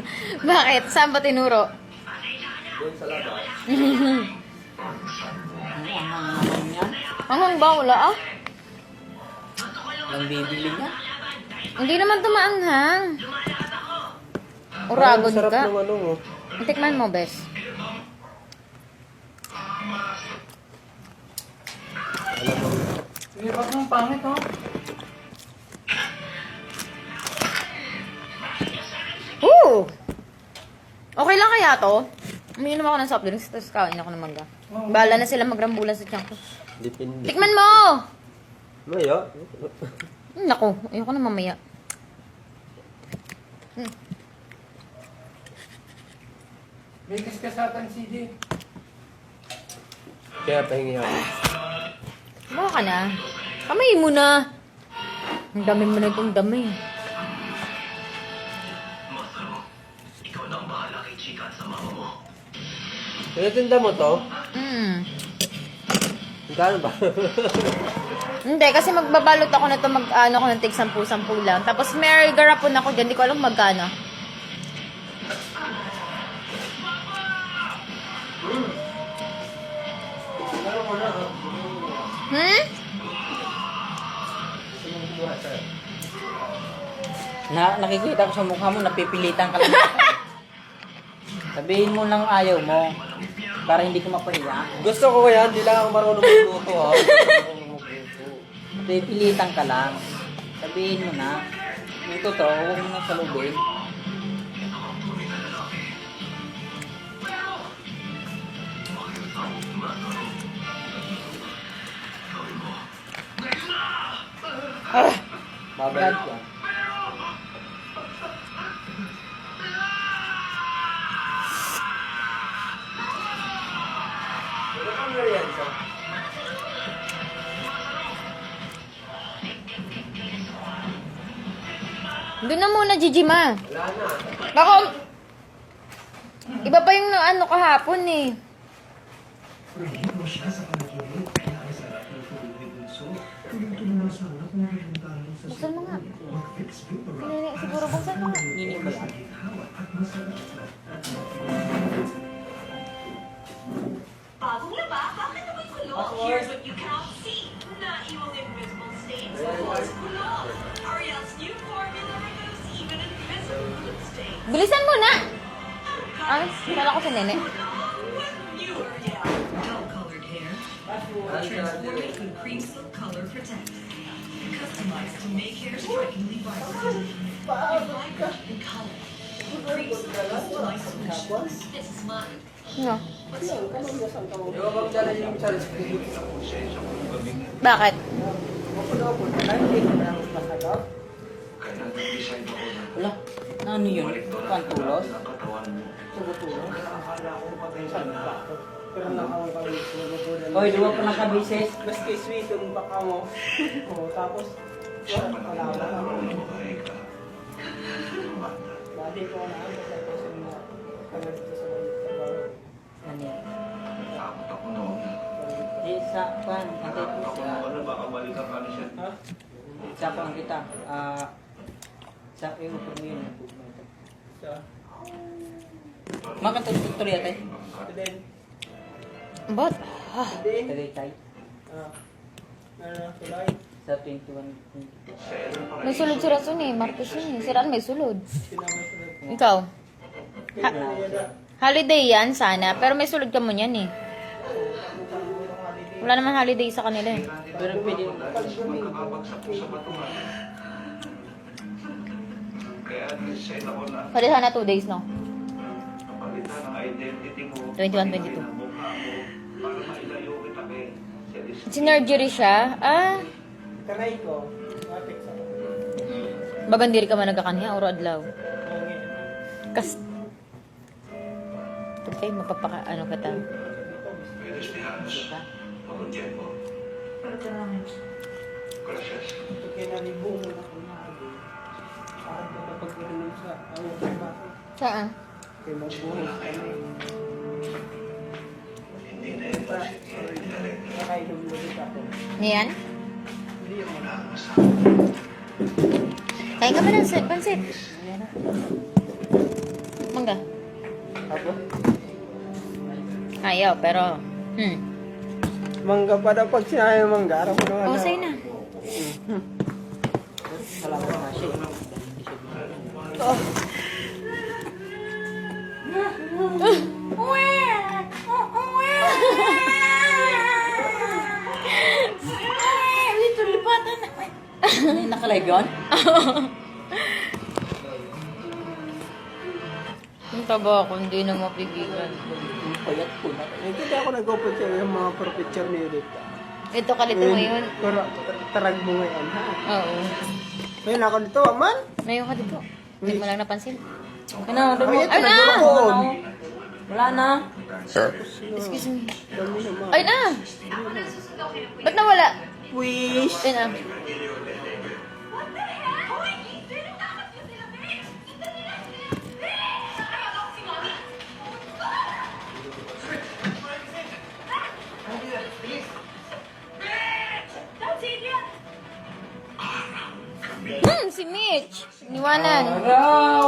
Bakit? Saan ba tinuro? Doon sa labas. Ano, ang ba? Wala ah? Ang bibili niya? Hindi naman tumaanghang. Uragon Sarap ka. ng ano mo. Tikman mo, bes. Alam mo. Hindi, nung pangit, oh? Kaya to? Umiinom ako ng soft drinks, tapos kain ako ng mangga. Bahala na sila magrambulan sa tiyan ko. Depende. Tikman mo! Maya. Hmm, Naku, ayoko na mamaya. Bigas ka sa atin, CD. Kaya pahingi ako. Baka ka na. Kamay mo na. Ang dami mo na itong dami. Tinatinda mo to? Mm. Magkano ba? Hindi, kasi magbabalot ako na ito, mag, ano ko ng tig 10-10 lang. Tapos may garapon ako dyan, di ko alam magkano. Hmm? Na, nakikita ko sa mukha mo, napipilitan ka lang. Sabihin mo lang ayaw mo. Para hindi ko mapahiya. Gusto ko kaya, hindi lang ako marunong magluto ha. Magluto. Pipilitan ka lang. Sabihin mo na. Yung totoo, huwag mo na salubin. Babalik ka. Merienda? Doon na muna, Gigi Ma. Wala na. Baka... Iba pa yung ano kahapon eh. Buksan mo nga. Pinili, siguro buksan mo nga. Nini ba yan? Bilisan mo na! Ay, kala ko si Nene. With new Ariel. Dull-colored hair, transforming with cream silk color protect. Customized to make hair strikingly vibrant. Vibrant in color. Cream silk customized solutions. This is mine. No. Di ba bang dala yung Charles Bakit? Wala. Na ano yun? Pantulos? Sugutulos? Hoy, duwa pa ng kabises. Maski sweet yung baka mo. Oo, tapos, wala wala ka. Dati ko na ano sa mo. Kaya dito sa trabaho. Ano yan? Di sa pan, antay po sa Ha? sa pan kita. Ah, sa yung po mo yun. Sa, Makatutuloy ate. and then, Bot? Ah, then, Tagay tayo. ah, ano, tulay. Sa 21. may sulod si Rason eh. Martes yun eh. Si Ran may sulod. Ikaw? Holiday yan sana. Pero may sulod ka mo yan eh. Wala naman holiday sa kanila eh. Pero pwede Pwede sana 2 days no? 21, 22. Sinergery siya. Ah, Kanay ko, bagandiri ka man nagkakanya, oro adlaw. Kas... Okay, mapapaka... Ano ka ta? Ito kinalibong mo na kung Parang Saan? Kami. Pa, nakainom mo dito ako. Niyan? Hindi mga Kain ka ba ng sit- pansit? Mangga. Ako? Ayaw, pero... Hmm. Mangga pa daw pag sinabi mangga. Araw ko naman. Oh, sa'yo na. Salamat na siya. Dito, lipatan na. Nakalive yun? Yung taba ako, hindi na mapigilan. Payat ko na. Hindi ako nag-open siya yung mga pro picture ni Edith. Ito kalit mo yun. Pero tarag mo ngayon ha. Oo. Ngayon ako dito, aman. Ngayon ka dito. Hindi mo lang napansin. Ano, dumi. Ay, ito Ay, na doon. Wala na. Excuse me. Ay na! Ba't nawala? Wish. Ay na. Hmm, si Mitch. Niwanan. Araw!